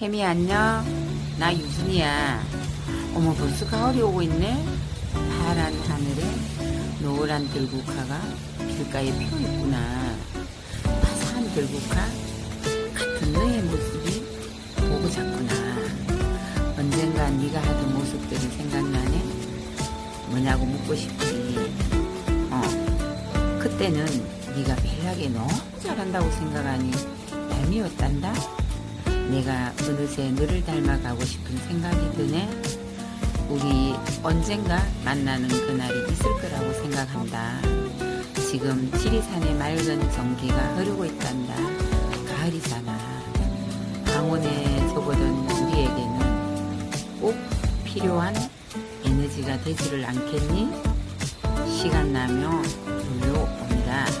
혜미 안녕. 나 유순이야. 어머 벌써 가을이 오고 있네. 파란 하늘에 노란 들국화가 길가에 피어 있구나. 화사한 들국화 같은 너의 모습이 보고 싶구나. 언젠가 네가 하던 모습들이 생각나네. 뭐냐고 묻고 싶지. 어. 그때는 네가 벨하게 너무 잘한다고 생각하니 닮이었단다. 내가 어느새 너를 닮아가고 싶은 생각이 드네. 우리 언젠가 만나는 그날이 있을 거라고 생각한다. 지금 지리산의 맑은 전기가 흐르고 있단다. 가을이잖아. 강원에 접어든 우리에게는 꼭 필요한 에너지가 되지를 않겠니? 시간 나면 불러옵니다.